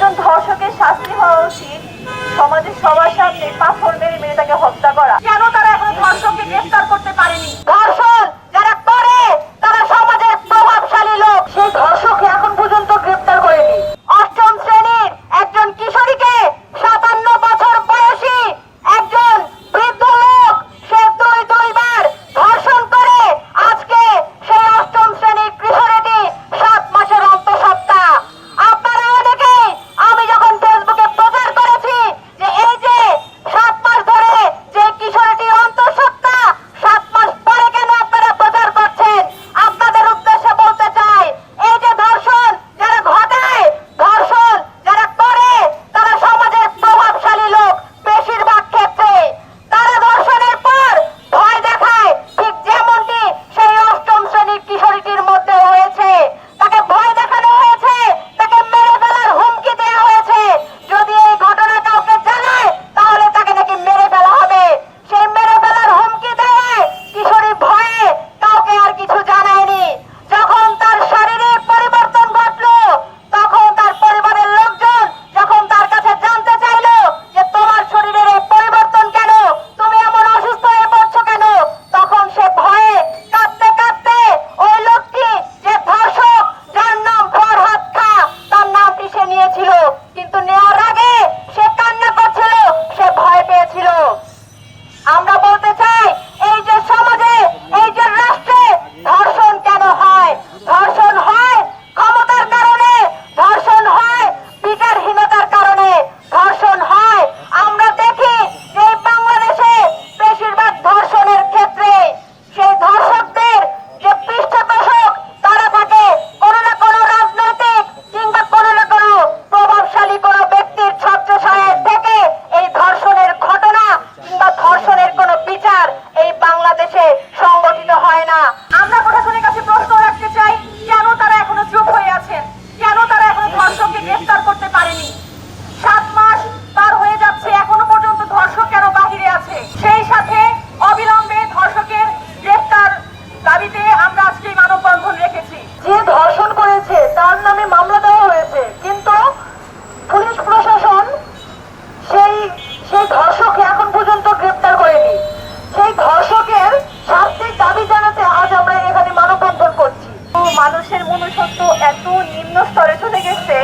একজন ধর্ষকের শাস্তি হওয়া উচিত। সমাজের সবার সামনে পাথর মেরে মেয়েটাকে তাকে হত্যা করা। কেন তারা এখন ধর্ষককে গ্রেফতার করতে পারেনি? সেই ধর্ষককে এখন পর্যন্ত গ্রেপ্তার করেনি। সেই ধর্ষকের শাস্তির দাবি জানাতে আজ আমরা এখানে মানববন্ধন করছি। মানুষের মনুষ্যত্ব এত নিম্ন স্তরে চলে গেছে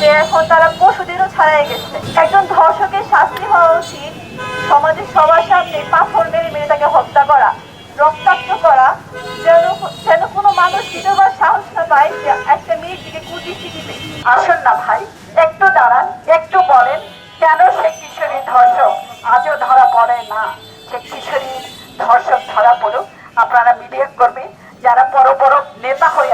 যে এখন তারা পশুদেরও ছাড়াই গেছে। একজন ধর্ষকের শাস্তি হওয়া উচিত। সমাজের সবার সামনে পাথর মেরে মেরে তাকে হত্যা করা রক্তাক্ত করা যেন যেন কোনো মানুষ দ্বিতীয়বার সাহস না পায় একটা মেয়ের দিকে কুটি দিবে আসুন না ভাই। ধরা পড়ো আপনারা মিডিয়া কর্মী যারা বড় বড় নেতা হয়ে